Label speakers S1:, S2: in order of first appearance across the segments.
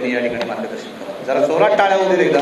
S1: या ठिकाणी मार्गदर्शन करा. जरा जोरात टाळ्या होतील एकदा.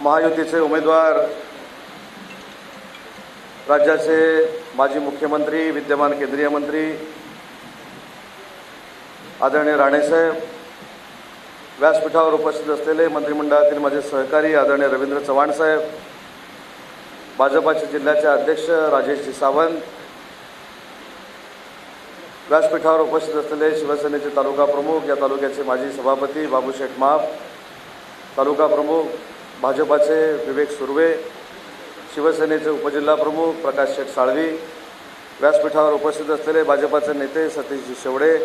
S2: महायुतीचे उमेदवार राज्याचे माजी मुख्यमंत्री विद्यमान केंद्रीय मंत्री आदरणीय राणेसाहेब व्यासपीठावर उपस्थित असलेले मंत्रिमंडळातील माझे सहकारी आदरणीय रवींद्र चव्हाण साहेब भाजपाचे जिल्ह्याचे अध्यक्ष राजेशजी सावंत व्यासपीठावर उपस्थित असलेले शिवसेनेचे तालुका प्रमुख या तालुक्याचे माजी सभापती बाबूशेठ माप तालुका प्रमुख भाजपाचे विवेक सुर्वे शिवसेनेचे उपजिल्हा प्रमुख प्रकाश शेठ साळवी व्यासपीठावर उपस्थित असलेले भाजपाचे नेते सतीशजी शेवडे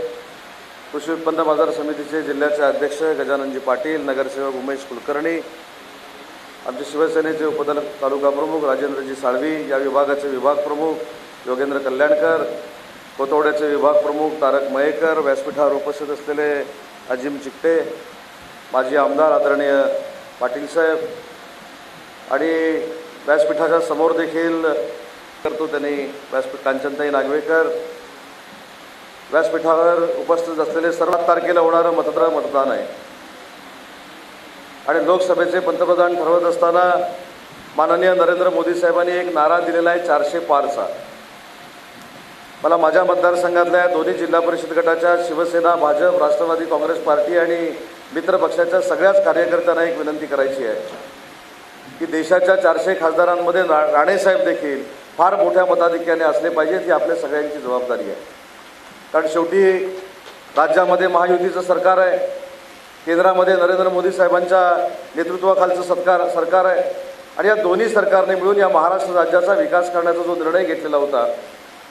S2: कृषी उत्पन्न बाजार समितीचे जिल्ह्याचे अध्यक्ष गजाननजी पाटील नगरसेवक उमेश कुलकर्णी आमचे शिवसेनेचे उपदल तालुका प्रमुख राजेंद्रजी साळवी या विभागाचे विभाग प्रमुख योगेंद्र कल्याणकर कोतवड्याचे विभाग प्रमुख तारक मयेकर व्यासपीठावर उपस्थित असलेले अजिम चिकटे माजी आमदार आदरणीय पाटील साहेब आणि व्यासपीठाच्या समोर देखील करतो त्यांनी व्यासपीठ कांचनताई नागवेकर. व्यासपीठावर उपस्थित असलेले सर्वात तारखेला होणारं मतदार मतदान आहे. आणि लोकसभेचे पंतप्रधान ठरवत असताना माननीय नरेंद्र मोदी साहेबांनी एक नारा दिलेला आहे चारशे पारचा मला माझ्या मतदारसंघातल्या दोन्ही जिल्हा परिषद गटाच्या शिवसेना भाजप राष्ट्रवादी काँग्रेस पार्टी आणि मित्र पक्षाच्या सगळ्याच कार्यकर्त्यांना एक विनंती करायची आहे की देशाच्या चारशे खासदारांमध्ये रा राणेसाहेब देखील फार मोठ्या मताधिक्याने असले पाहिजेत ही आपल्या सगळ्यांची जबाबदारी आहे. कारण शेवटी राज्यामध्ये महायुतीचं सरकार आहे केंद्रामध्ये नरेंद्र मोदी साहेबांच्या नेतृत्वाखालचं सरकार सरकार आहे आणि या दोन्ही सरकारने मिळून या महाराष्ट्र राज्याचा विकास करण्याचा जो निर्णय घेतलेला होता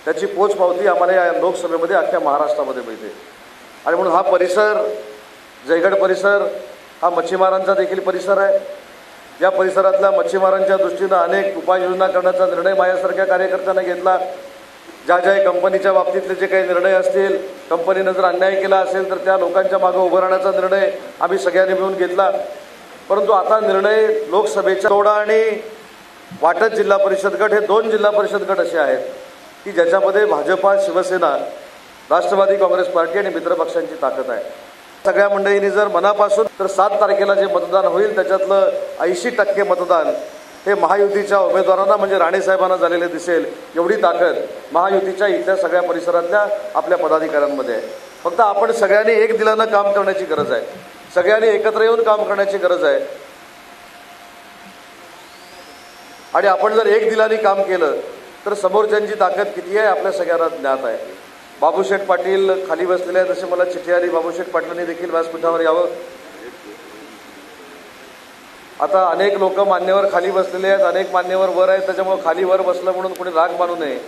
S2: त्याची पोचपावती आम्हाला या लोकसभेमध्ये अख्ख्या महाराष्ट्रामध्ये मिळते. आणि म्हणून हा परिसर जयगड परिसर हा मच्छीमारांचा देखील परिसर आहे. या परिसरातल्या मच्छीमारांच्या दृष्टीनं अनेक उपाययोजना करण्याचा निर्णय माझ्यासारख्या कार्यकर्त्यांना घेतला. ज्या ज्या कंपनीच्या बाबतीतले जे काही निर्णय असतील कंपनीनं जर अन्याय केला असेल तर त्या लोकांच्या मागं उभं राहण्याचा निर्णय आम्ही सगळ्यांनी मिळून घेतला. परंतु आता निर्णय लोकसभेच्या तोडा आणि वाटत जिल्हा परिषद गट हे दोन जिल्हा परिषद गट असे आहेत. की ज्याच्यामध्ये भाजपा शिवसेना राष्ट्रवादी काँग्रेस पार्टी आणि मित्रपक्षांची ताकद आहे. सगळ्या मंडळींनी जर मनापासून तर सात तारखेला जे मतदान होईल त्याच्यातलं ऐंशी टक्के मतदान हे महायुतीच्या उमेदवारांना म्हणजे राणेसाहेबांना झालेले दिसेल एवढी ताकद महायुतीच्या इथल्या सगळ्या परिसरातल्या आपल्या पदाधिकाऱ्यांमध्ये आहे. फक्त आपण सगळ्यांनी एक दिलानं काम करण्याची गरज आहे. सगळ्यांनी एकत्र येऊन काम करण्याची गरज आहे. आणि आपण जर एक दिलाने काम केलं तर समोरच्यांची ताकद किती आहे आपल्या सगळ्यांना ज्ञात आहे. बाबूशेठ पाटील खाली बसलेले आहेत असे मला चिठ्ठी आली. बाबूशेठ पाटलांनी देखील व्यासपीठावर यावं. आता अनेक लोक मान्यवर खाली बसलेले आहेत अनेक मान्यवर वर आहेत त्याच्यामुळे खाली वर बसलं म्हणून कोणी राग मानू नये.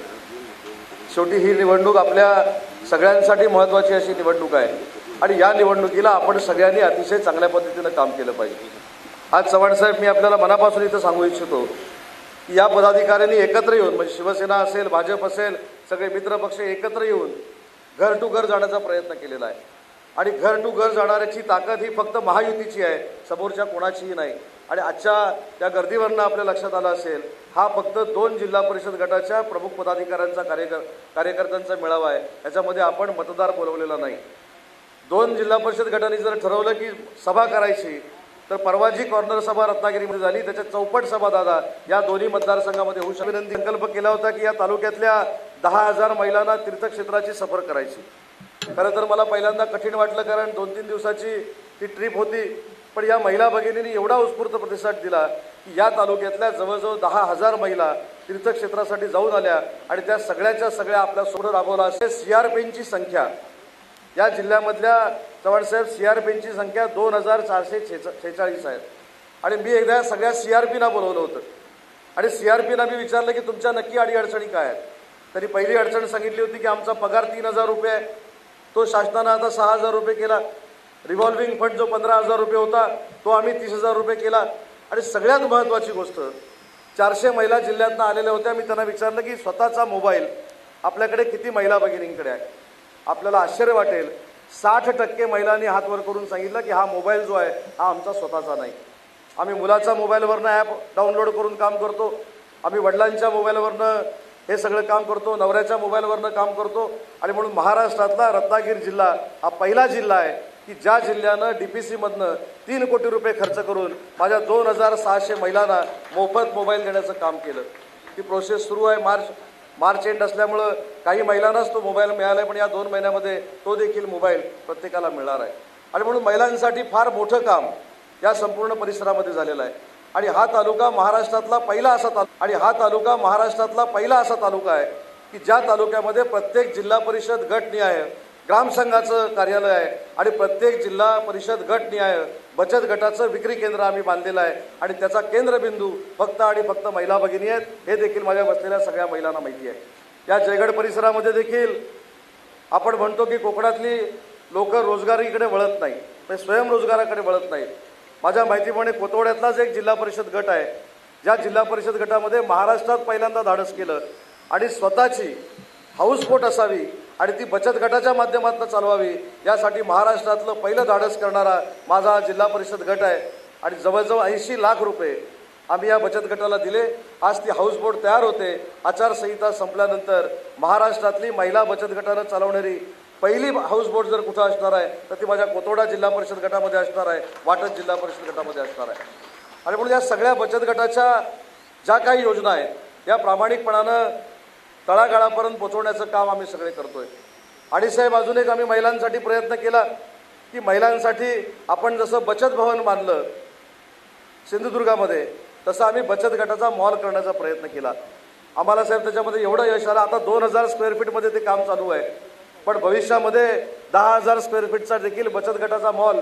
S2: शेवटी ही निवडणूक आपल्या सगळ्यांसाठी महत्त्वाची अशी निवडणूक आहे. आणि या निवडणुकीला आपण सगळ्यांनी अतिशय चांगल्या पद्धतीनं काम केलं पाहिजे. आज चव्हाण साहेब मी आपल्याला मनापासून इथं सांगू इच्छितो या पदाधिकाऱ्यांनी एकत्र येऊन म्हणजे शिवसेना असेल भाजप असेल सगळे मित्रपक्ष एकत्र येऊन घर टू घर जाण्याचा प्रयत्न केलेला आहे. आणि घर टू घर जाणाऱ्याची ताकद ही फक्त महायुतीची आहे समोरच्या कोणाचीही नाही. आणि आजच्या त्या गर्दीवरनं आपल्या लक्षात आलं असेल हा फक्त दोन जिल्हा परिषद गटाच्या प्रमुख पदाधिकाऱ्यांचा कार्यकर कार्यकर्त्यांचा मेळावा आहे. याच्यामध्ये आपण मतदार बोलवलेला नाही. दोन जिल्हा परिषद गटांनी जर ठरवलं की सभा करायची तर परवा जी कॉर्नर सभा रत्नागिरीमध्ये झाली. त्याच्या चौपट सभा दादा या दोन्ही मतदारसंघामध्ये होऊ शकते विनंती संकल्प केला होता की या तालुक्यातल्या दहा हजार महिलांना तीर्थक्षेत्राची सफर करायची. खरं तर मला पहिल्यांदा कठीण वाटलं कारण दोन तीन दिवसाची ती ट्रिप होती. पण या महिला भगिनींनी एवढा उत्स्फूर्त प्रतिसाद दिला की या तालुक्यातल्या जवळजवळ दहा हजार महिला तीर्थक्षेत्रासाठी जाऊन आल्या आणि त्या सगळ्याच्या सगळ्या आपल्यासोबत राबवला असे सी आर पीची संख्या या जिल्ह्यामधल्या चव्हाणसाहेब सी आर पीची संख्या दोन हजार चारशे छेचा छेचाळीस आहे. आणि मी एकदा सगळ्या सी आर पीना बोलवलं होतं. आणि सी आर पीना मी विचारलं की तुमच्या नक्की अडीअडचणी काय आहेत? तरी पहिली अडचण सांगितली होती की आमचा पगार तीन हजार रुपये आहे. तो शासनानं आता सहा हजार रुपये केला. रिव्हॉल्विंग फंड जो पंधरा हजार रुपये होता तो आम्ही तीस हजार रुपये केला. आणि सगळ्यात महत्त्वाची गोष्ट चारशे महिला जिल्ह्यातनं आलेल्या होत्या. मी त्यांना विचारलं की स्वतःचा मोबाईल आपल्याकडे किती महिला भगिनींकडे आहे? आपल्याला आश्चर्य वाटेल. साठ टक्के महिलांनी हात वर करून सांगितलं की हा मोबाईल जो आहे हा आमचा स्वतःचा नाही. आम्ही मुलाचा मोबाईलवरनं ॲप डाउनलोड करून काम करतो. आम्ही वडिलांच्या मोबाईलवरनं हे सगळं काम करतो नवऱ्याच्या मोबाईलवरनं काम करतो. आणि म्हणून महाराष्ट्रातला रत्नागिरी जिल्हा हा पहिला जिल्हा आहे की ज्या जिल्ह्यानं डी पी सीमधनं तीन कोटी रुपये खर्च करून माझ्या दोन हजार सहाशे महिलांना मोफत मोबाईल देण्याचं काम केलं. ती प्रोसेस सुरू आहे मार्च मार्च एंड असल्यामुळं काही महिलांनाच तो मोबाईल मिळाला आहे पण या दोन महिन्यामध्ये तो देखील मोबाईल प्रत्येकाला मिळणार आहे. आणि म्हणून महिलांसाठी फार मोठं काम या संपूर्ण परिसरामध्ये झालेलं आहे. आणि हा तालुका महाराष्ट्रातला पहिला असा तालुका आणि हा तालुका महाराष्ट्रातला पहिला असा तालुका आहे की ज्या तालुक्यामध्ये प्रत्येक जिल्हा परिषद गटनिहाय ग्रामसंघाचं कार्यालय आहे आणि प्रत्येक जिल्हा परिषद गटनिहाय बचत गटाचं विक्री केंद्र आम्ही बांधलेलं आहे. आणि त्याचा केंद्रबिंदू फक्त आणि फक्त महिला भगिनी आहेत हे देखील माझ्या बसलेल्या सगळ्या महिलांना माहिती आहे. या जयगड परिसरामध्ये देखील आपण म्हणतो की कोकणातली लोक रोजगारीकडे वळत नाही म्हणजे स्वयंरोजगाराकडे वळत नाही माझ्या माहितीप्रमाणे कोतवड्यातलाच एक जिल्हा परिषद गट आहे. ज्या जिल्हा परिषद गटामध्ये महाराष्ट्रात पहिल्यांदा धाडस केलं आणि स्वतःची हाऊसपोट असावी आणि ती बचत गटाच्या माध्यमातून चालवावी. यासाठी महाराष्ट्रातलं पहिलं धाडस करणारा माझा जिल्हा परिषद गट आहे. आणि जवळजवळ ऐंशी लाख रुपये आम्ही या बचत गटाला दिले. आज ती हाऊसबोट तयार होते. आचारसंहिता संपल्यानंतर महाराष्ट्रातली महिला बचत गटानं चालवणारी पहिली हाऊसबोट जर कुठं असणार आहे तर ती माझ्या कोतोडा जिल्हा परिषद गटामध्ये असणार आहे वाटत जिल्हा परिषद गटामध्ये असणार आहे. आणि म्हणून या सगळ्या बचत गटाच्या ज्या काही योजना आहेत या प्रामाणिकपणानं तळागाळापर्यंत पोचवण्याचं काम आम्ही सगळे करतोय. आणि साहेब अजून एक आम्ही महिलांसाठी प्रयत्न केला की महिलांसाठी आपण जसं बचत भवन बांधलं सिंधुदुर्गामध्ये तसं आम्ही बचत गटाचा मॉल करण्याचा प्रयत्न केला. आम्हाला साहेब त्याच्यामध्ये एवढं यश आलं. आता दोन हजार स्क्वेअर फीटमध्ये ते काम चालू आहे. पण भविष्यामध्ये दहा हजार स्क्वेअर फीटचा देखील बचत गटाचा मॉल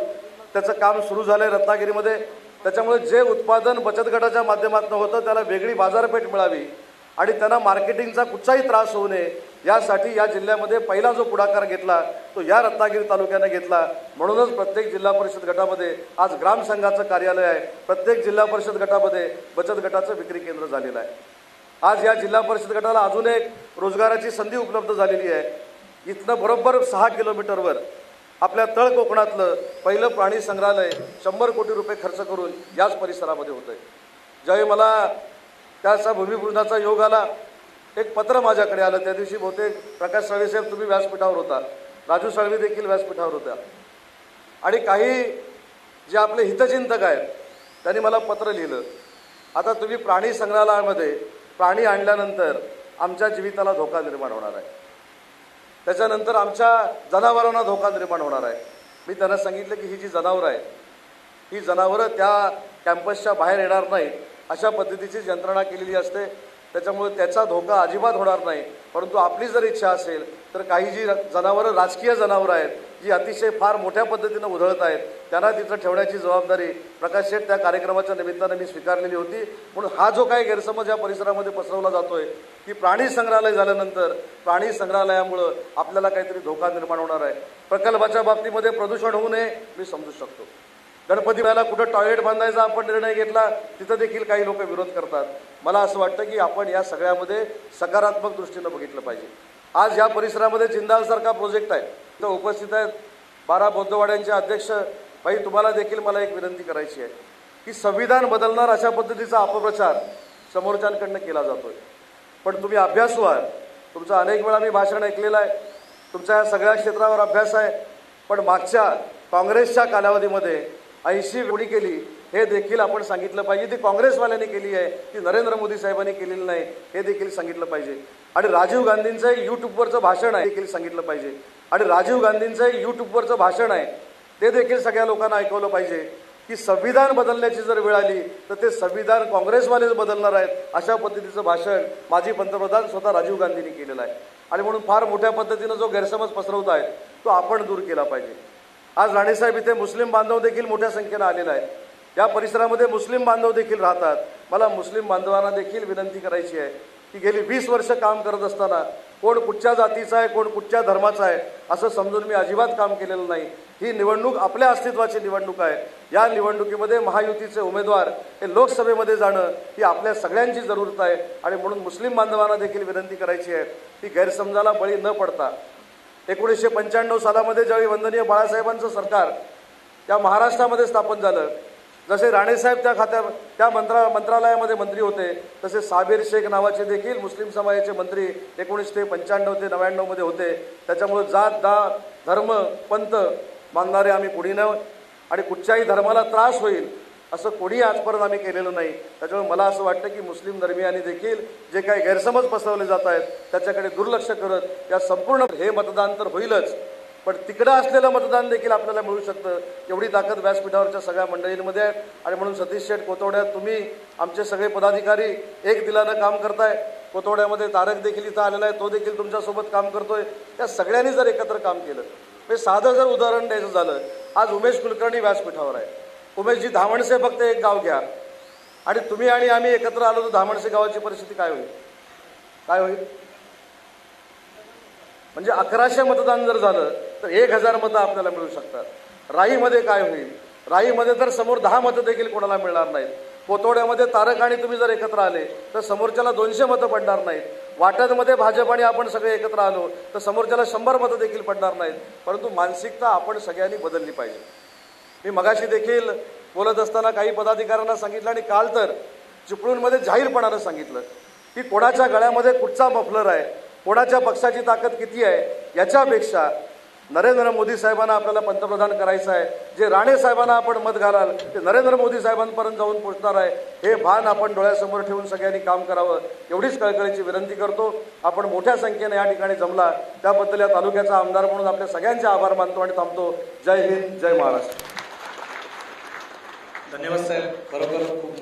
S2: त्याचं काम सुरू झालं आहे रत्नागिरीमध्ये. त्याच्यामुळे जे उत्पादन बचत गटाच्या माध्यमातून होतं त्याला वेगळी बाजारपेठ मिळावी. आणि त्यांना मार्केटिंगचा कुठचाही त्रास होऊ नये. यासाठी या जिल्ह्यामध्ये पहिला जो पुढाकार घेतला तो या रत्नागिरी तालुक्याने घेतला. म्हणूनच प्रत्येक जिल्हा परिषद गटामध्ये आज ग्रामसंघाचं कार्यालय आहे. प्रत्येक जिल्हा परिषद गटामध्ये बचत गटाचं विक्री केंद्र झालेलं आहे. आज या जिल्हा परिषद गटाला अजून एक रोजगाराची संधी उपलब्ध झालेली आहे. इथनं बरोबर सहा किलोमीटरवर आपल्या तळ कोकणातलं पहिलं प्राणी संग्रहालय शंभर कोटी रुपये खर्च करून याच परिसरामध्ये होतं ज्यावेळी मला त्याचा भूमिपूजनाचा योग आला. एक पत्र माझ्याकडे आलं. त्या दिवशी बहुतेक प्रकाश साळवे साहेब तुम्ही व्यासपीठावर होता. राजू साळवे देखील व्यासपीठावर होत्या. आणि काही जे आपले हितचिंतक आहेत त्यांनी मला पत्र लिहिलं. आता तुम्ही प्राणी संग्रहालयामध्ये प्राणी आणल्यानंतर आमच्या जीविताला धोका निर्माण होणार आहे. त्याच्यानंतर आमच्या जनावरांना धोका निर्माण होणार आहे. मी त्यांना सांगितलं की ही जी जनावरं आहेत ही जनावरं त्या कॅम्पसच्या बाहेर येणार नाहीत. अशा पद्धतीची यंत्रणा केलेली असते. त्याच्यामुळे त्याचा धोका अजिबात होणार नाही. परंतु आपली जर इच्छा असेल तर काही जी जनावरं राजकीय जनावरं आहेत जी अतिशय फार मोठ्या पद्धतीनं उधळत आहेत त्यांना तिथं ठेवण्याची जबाबदारी प्रकाश शेठ त्या कार्यक्रमाच्या निमित्तानं मी स्वीकारलेली होती. म्हणून हा जो काही गैरसमज या परिसरामध्ये पसरवला जातोय की प्राणी संग्रहालय झाल्यानंतर प्राणी संग्रहालयामुळं आपल्याला काहीतरी धोका निर्माण होणार आहे. प्रकल्पाच्या बाबतीमध्ये प्रदूषण होऊ नये मी समजू शकतो. गणपतीला कुठं टॉयलेट बांधायचा आपण निर्णय घेतला तिथं देखील काही लोक विरोध करतात. मला असं वाटतं की आपण या सगळ्यामध्ये सकारात्मक दृष्टीनं बघितलं पाहिजे. आज या परिसरामध्ये जिंदालसारखा प्रोजेक्ट आहे. तिथं उपस्थित आहेत बारा बौद्धवाड्यांचे अध्यक्ष. भाई तुम्हाला देखील मला एक विनंती करायची आहे की संविधान बदलणार अशा पद्धतीचा अपप्रचार समोरच्यांकडनं केला जातो आहे पण तुम्ही अभ्यास व्हाल तुमचं अनेक वेळा मी भाषण ऐकलेलं आहे. तुमच्या या सगळ्या क्षेत्रावर अभ्यास आहे. पण मागच्या काँग्रेसच्या कालावधीमध्ये ऐंशी कोणी केली हे देखील आपण सांगितलं पाहिजे. ती काँग्रेसवाल्यांनी केली आहे ती नरेंद्र मोदी साहेबांनी केलेली नाही हे देखील सांगितलं पाहिजे. आणि राजीव गांधींचं यूट्यूबवरचं भाषण आहे देखील सांगितलं पाहिजे. आणि राजीव गांधींचं यूट्यूबवरचं भाषण आहे ते देखील सगळ्या लोकांना ऐकवलं पाहिजे. की संविधान बदलण्याची जर वेळ आली तर ते संविधान काँग्रेसवालेच बदलणार आहेत अशा पद्धतीचं भाषण माजी पंतप्रधान स्वतः राजीव गांधींनी केलेलं आहे. आणि म्हणून फार मोठ्या पद्धतीनं जो गैरसमज पसरवत आहे तो आपण दूर केला पाहिजे. आज राणेसाहेब इथे मुस्लिम बांधव देखील मोठ्या संख्येनं आलेला आहे या परिसरामध्ये मुस्लिम बांधव देखील राहतात. मला मुस्लिम बांधवांना देखील विनंती करायची आहे की गेली वीस वर्ष काम करत असताना कोण कुठच्या जातीचा आहे कोण कुठच्या धर्माचा आहे असं समजून मी अजिबात काम केलेलं नाही. ही निवडणूक आपल्या अस्तित्वाची निवडणूक आहे. या निवडणुकीमध्ये महायुतीचे उमेदवार हे लोकसभेमध्ये जाणं ही आपल्या सगळ्यांची जरूरत आहे. आणि म्हणून मुस्लिम बांधवांना देखील विनंती करायची आहे की गैरसमजाला बळी न पडता एकोणीसशे पंच्याण्णव सालामध्ये ज्यावेळी वंदनीय बाळासाहेबांचं सरकार त्या महाराष्ट्रामध्ये स्थापन झालं जसे राणेसाहेब त्या खात्या त्या मंत्रा मंत्रालयामध्ये मंत्री होते तसे साबीर शेख नावाचे देखील मुस्लिम समाजाचे मंत्री एकोणीसशे पंच्याण्णव ते नव्याण्णवमध्ये होते. त्याच्यामुळे जात दा धर्म पंथ मानणारे आम्ही कोणी नाही आणि कुठच्याही धर्माला त्रास होईल असं कोणी आजपर्यंत आम्ही केलेलं नाही. त्याच्यामुळे मला असं वाटतं की मुस्लिम धर्मियांनी देखील जे काही गैरसमज पसरवले जात आहेत त्याच्याकडे दुर्लक्ष करत या संपूर्ण हे मतदान तर होईलच. पण तिकडं असलेलं मतदान देखील आपल्याला मिळू शकतं. एवढी ताकद व्यासपीठावरच्या सगळ्या मंडळींमध्ये आहे. आणि म्हणून सतीश शेठ कोतवड्यात तुम्ही आमचे सगळे पदाधिकारी एक दिलानं काम करताय. कोतवड्यामध्ये तारक देखील इथं आलेला आहे. तो देखील तुमच्यासोबत काम करतोय. त्या सगळ्यांनी जर एकत्र काम केलं म्हणजे साधं जर उदाहरण द्यायचं झालं आज उमेश कुलकर्णी व्यासपीठावर आहे. उमेशजी धामणसे फक्त एक गाव घ्या. आणि तुम्ही आणि आम्ही एकत्र आलो तर धामणसे गावाची परिस्थिती काय होईल? काय होईल? म्हणजे अकराशे मतदान जर झालं तर एक हजार मतं आपल्याला मिळू शकतात. राहीमध्ये काय होईल? राहीमध्ये तर समोर दहा मतं देखील कोणाला मिळणार नाहीत. पोतोड्यामध्ये तारक आणि तुम्ही जर एकत्र आले तर समोरच्याला दोनशे मतं पडणार नाहीत. वाटदमध्ये भाजप आणि आपण सगळे एकत्र आलो तर समोरच्याला शंभर मतं देखील पडणार नाहीत. परंतु मानसिकता आपण सगळ्यांनी बदलली पाहिजे. मी मगाशी देखील बोलत असताना काही पदाधिकाऱ्यांना सांगितलं आणि काल तर चिपळूणमध्ये जाहीरपणानं सांगितलं की कोणाच्या गळ्यामध्ये कुठचा मफलर आहे कोणाच्या पक्षाची ताकद किती आहे याच्यापेक्षा नरेंद्र मोदी साहेबांना आपल्याला पंतप्रधान करायचं आहे जे राणे साहेबांना आपण मत घालाल ते नरेंद्र मोदी साहेबांपर्यंत जाऊन पोहोचणार आहे हे भान आपण डोळ्यासमोर ठेवून सगळ्यांनी काम करावं एवढीच कळकळीची विनंती करतो. आपण मोठ्या संख्येने या ठिकाणी जमला त्याबद्दल या तालुक्याचा आमदार म्हणून आपल्या सगळ्यांचे आभार मानतो आणि थांबतो. जय हिंद जय महाराष्ट्र.
S1: धन्यवाद साहेब खरोखर खूप